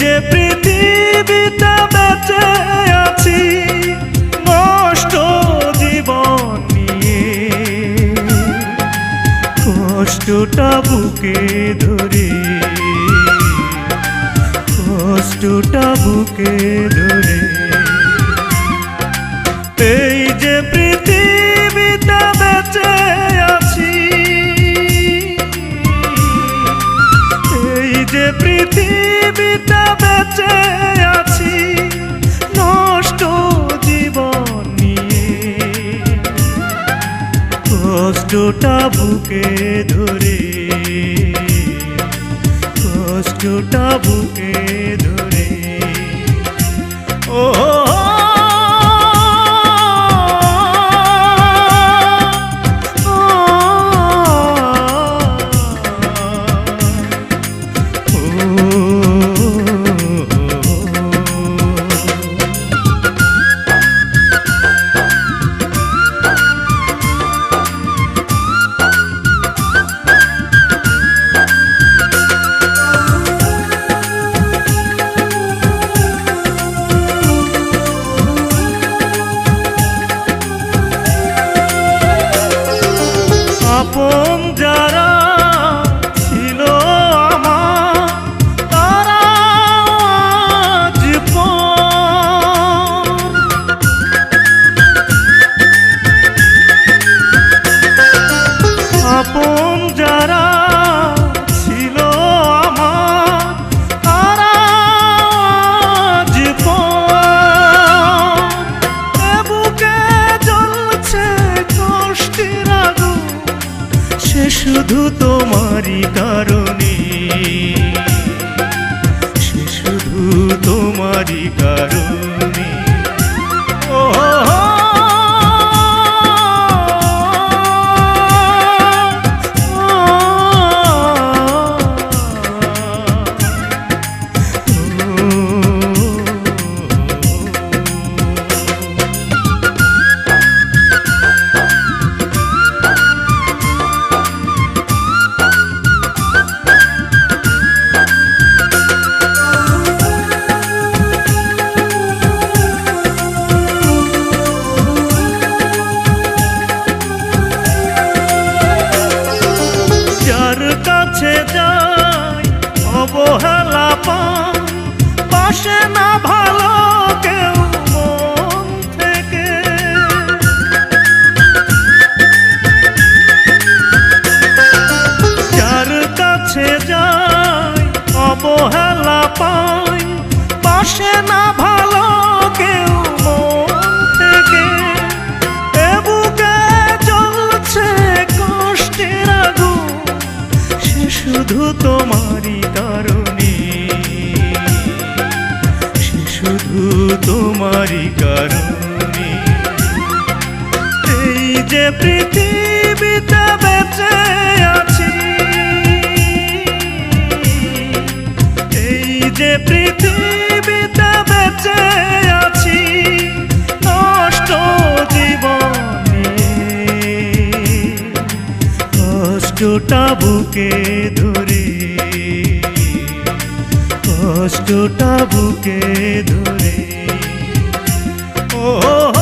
যে পৃথিবীতে বেঁচে আছি নষ্ট জীবন নিয়ে। কষ্টটা বুকে ধরে, কষ্টটা বুকে ধরে। এই যে পৃথিবী কষ্টটা বুকে ধরে কষ্টটা বুকে ধরে। আপন শুধু তোমারই কারণে। সে শুধু তোমারই কারণে। অবহেলা পান। পাশে না ভালো কেউ মন থেকে। যার কাছে যাই, অবহেলা পাই, পাশে না তোমারই কারণে। এই যে পৃথিবীতে বেঁচে আছি। এই যে পৃথিবীতে বেঁচে আছি নষ্ট জীবনে। কষ্টটা বুকে ধরে। কষ্টটা বুকে ধরে। oh. oh, oh.